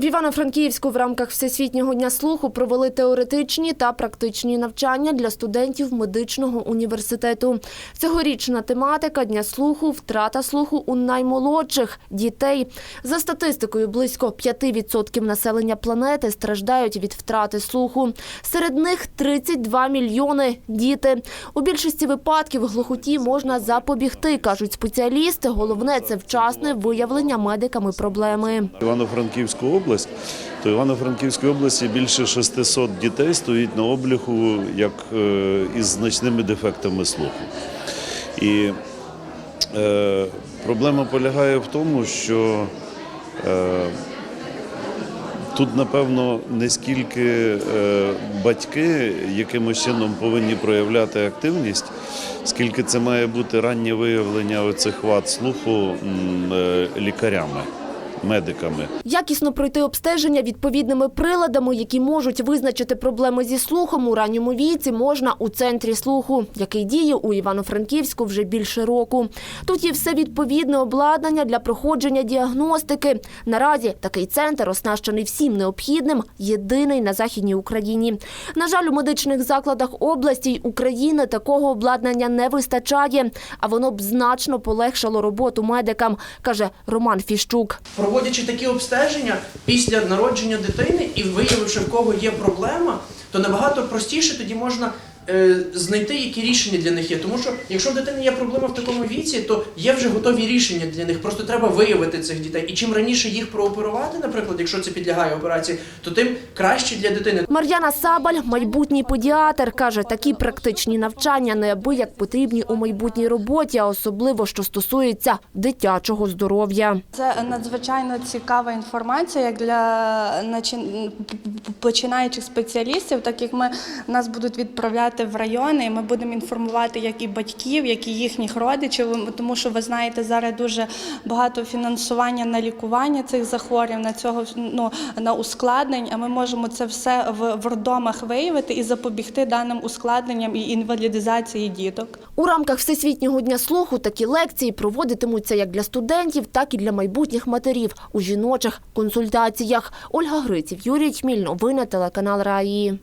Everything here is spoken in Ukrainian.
В Івано-Франківську в рамках Всесвітнього дня слуху провели теоретичні та практичні навчання для студентів медичного університету. Цьогорічна тематика дня слуху втрата слуху у наймолодших дітей. За статистикою, близько 5% населення планети страждають від втрати слуху. Серед них 32 мільйони діти. У більшості випадків глухоті можна запобігти, кажуть спеціалісти. Головне це вчасне виявлення медиками проблеми. Івано-Франківську область, то Івано-Франківській області більше 600 дітей стоїть на обліку як е, із значними дефектами слуху. І е, проблема полягає в тому, що е, тут, напевно, не скільки е, батьки якимось чином повинні проявляти активність, скільки це має бути раннє виявлення оцих вад слуху е, лікарями, медиками. Якісно пройти обстеження відповідними приладами, які можуть визначити проблеми зі слухом у ранньому віці, можна у центрі слуху, який діє у Івано-Франківську вже більше року. Тут є все відповідне обладнання для проходження діагностики. Наразі такий центр, оснащений всім необхідним, єдиний на західній Україні. На жаль, у медичних закладах області й України такого обладнання не вистачає, а воно б значно полегшило роботу медикам, каже Роман Фіщук. Проводячи такі обстеження після народження дитини і виявивши, в кого є проблема, то набагато простіше тоді можна знайти, які рішення для них є. Тому що якщо в дитини є проблема в такому віці, то є вже готові рішення для них. Просто треба виявити цих дітей. І чим раніше їх прооперувати, наприклад, якщо це підлягає операції, то тим краще для дитини. Мар'яна Сабаль, майбутній педіатр, каже, такі практичні навчання неабияк потрібні у майбутній роботі, а особливо, що стосується дитячого здоров'я. Це надзвичайно цікава інформація як для начин- починаючих спеціалістів, так як ми нас будуть відправляти в райони, і ми будемо інформувати як і батьків, як і їхніх родичів, тому що ви знаєте, зараз дуже багато фінансування на лікування цих захворювань, на цього ну на ускладнень. А ми можемо це все в, в роддомах виявити і запобігти даним ускладненням і інвалідизації діток. У рамках Всесвітнього дня слуху такі лекції проводитимуться як для студентів, так і для майбутніх матерів у жіночих консультаціях. Ольга Гриців, Юрій Чміль, новини телеканал Раї.